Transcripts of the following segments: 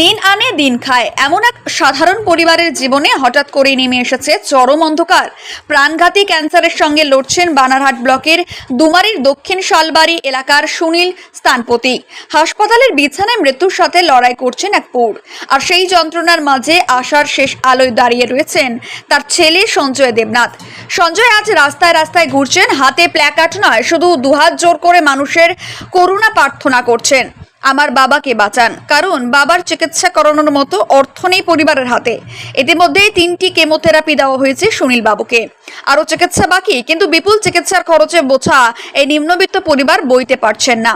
দিন আনে, দিন খায়। এমন এক সাধারণ পরিবারের জীবনে হঠাৎ করে নেমে এসেছে চরম অন্ধকার। প্রাণঘাতী ক্যান্সারের সঙ্গে লড়ছেন বানারহাট ব্লকের দুমারির দক্ষিণ শালবাড়ি এলাকার সুনীল স্থানপতি। হাসপাতালের বিছানায় মৃত্যুর সাথে লড়াই করছেন এক পৌর। আর সেই যন্ত্রণার মাঝে আশার শেষ আলোয় দাঁড়িয়ে রয়েছেন তার ছেলে সঞ্জয় দেবনাথ। সঞ্জয় আজ রাস্তায় রাস্তায় ঘুরছেন, হাতে প্ল্যাকার্ড নয়, শুধু দুহাত জোর করে মানুষের করুণা প্রার্থনা করছেন। আমার বাবাকে বাঁচান। কারণ বাবার চিকিৎসা করানোর মতো অর্থ নেই পরিবারের হাতে। ইতিমধ্যেই তিনটি কেমোথেরাপি দেওয়া হয়েছে সুনীল বাবুকে আরও চিকিৎসা বাকি, কিন্তু বিপুল চিকিৎসার খরচে বোঝা এই নিম্নবিত্ত পরিবার বইতে পারছেন না।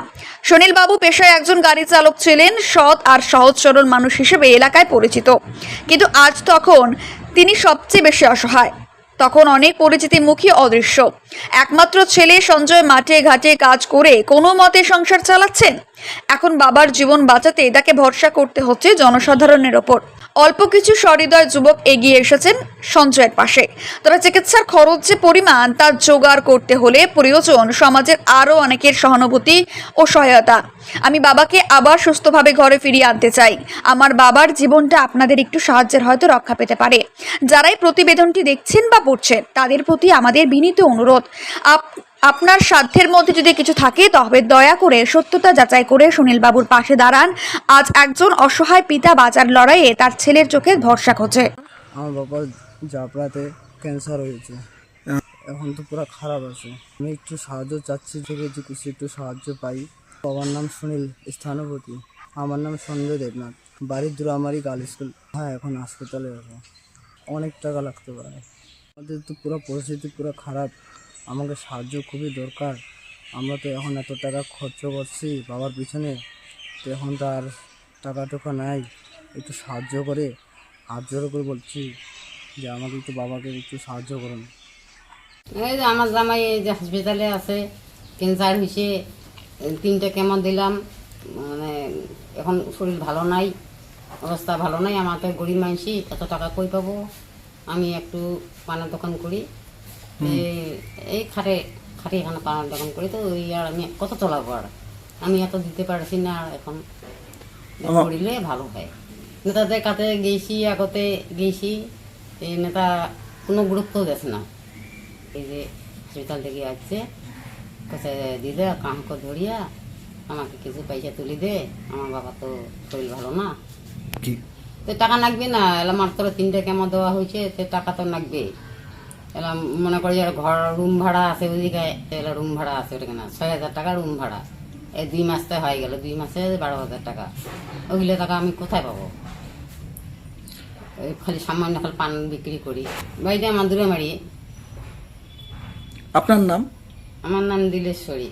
সুনীল বাবু পেশায় একজন গাড়ি চালক ছিলেন, সৎ আর সহজ সরল মানুষ হিসেবে এলাকায় পরিচিত। কিন্তু আজ তখন তিনি সবচেয়ে বেশি অসহায়। তখন অনেক পরিচিতি মুখী অদৃশ্য। একমাত্র ছেলে সঞ্জয় মাঠে ঘাটে কাজ করে কোনো মতে সংসার চালাচ্ছেন? এখন বাবার জীবন বাঁচাতে তাকে ভরসা করতে হচ্ছে জনসাধারণের ওপর। অল্প কিছু সহৃদয় যুবক এগিয়ে এসেছেন সঞ্জয়ের পাশে। তবে চিকিৎসার খরচ যে পরিমাণ তা জোগাড় করতে হলে প্রয়োজন সমাজের আরও অনেকের সহানুভূতি ও সহায়তা। আমি বাবাকে আবার সুস্থভাবে ঘরে ফিরিয়ে আনতে চাই। আমার বাবার জীবনটা আপনাদের একটু সাহায্যের হয়তো রক্ষা পেতে পারে। যারাই প্রতিবেদনটি দেখছেন বা পড়ছেন, তাদের প্রতি আমাদের বিনীত অনুরোধ। আপ আপনার সাধ্যের মধ্যে যদি কিছু থাকে, তবে দয়া করে সত্যতা যাচাই করে সুনীল বাবুর পাশে দাঁড়ান। আজ একজন অসহায় পিতা বাজার লড়াইয়ে তার ছেলের চোখে ভরসা খোঁজে। আমার বাবার জাপড়াতে ক্যান্সার হয়েছে। এখন তো পুরো খারাপ আছে। আমি একটু সাহায্য চাচ্ছি থেকে যে কিছু একটু সাহায্য পাই। বাবার নাম সুনীল, স্থানপতি। আমার নাম সঞ্জয় দেবনাথ। বাড়ির দূর আমারই গার্ল স্কুল। হ্যাঁ এখন হাসপাতালে যাব অনেক টাকা লাগতে পারে। আমাদের তো পুরো পরিস্থিতি পুরো খারাপ। আমাকে সাহায্য খুবই দরকার। আমরা তো এখন এত টাকা খরচ করছি, বাবার পিছনে। তো এখন তো আর টাকা টাকা নাই, একটু সাহায্য করে। হাত জোড়ো করে বলছি যে আমাকে একটু বাবাকে একটু সাহায্য করুন। এই যে আমার জামাই এই যে হসপিটালে আছে, ক্যান্সার হয়েছে তিনটে কেমন দিলাম মানে এখন শরীর ভালো নাই, অবস্থা ভালো নাই, আমাকে গরিব মানসি এত টাকা কই পাবো? আমি একটু পানের দোকান করি। এই- এই খাটে খাটে এখানে পানের দোকান করি তো ওই আর আমি কত চলাবো আর। আমি এত দিতে পারছি না আর এখন করিলে ভালো হয়। নেতাদের কাছে গেছি আগতে গেছি এই নেতা কোনো গুরুত্ব দেছে না। এই যে হসপিটাল থেকে আসছে কাছে দিদে কামকে ধরিয়া আমাকে কিছু পয়সা তুলি দে আমার বাবা তো শরীর ভালো না। তো টাকা লাগবে না এলা মাত্র তিনটে কেমন দেওয়া হয়েছে তো টাকা তো লাগবে এলা মনে করি ঘর রুম ভাড়া আছে ওইদিকে এলা রুম ভাড়া আছে ওটা কেনা ছয় হাজার টাকা রুম ভাড়া। এই দুই মাসতে হয়ে গেল দুই মাসে বারো হাজার টাকা। ওইগুলো টাকা আমি কোথায় পাবো? খালি সামান্য খালি পান বিক্রি করি বাড়িতে আমার দূরে মারি আপনার নাম? আমার নাম দিলেশ্বরী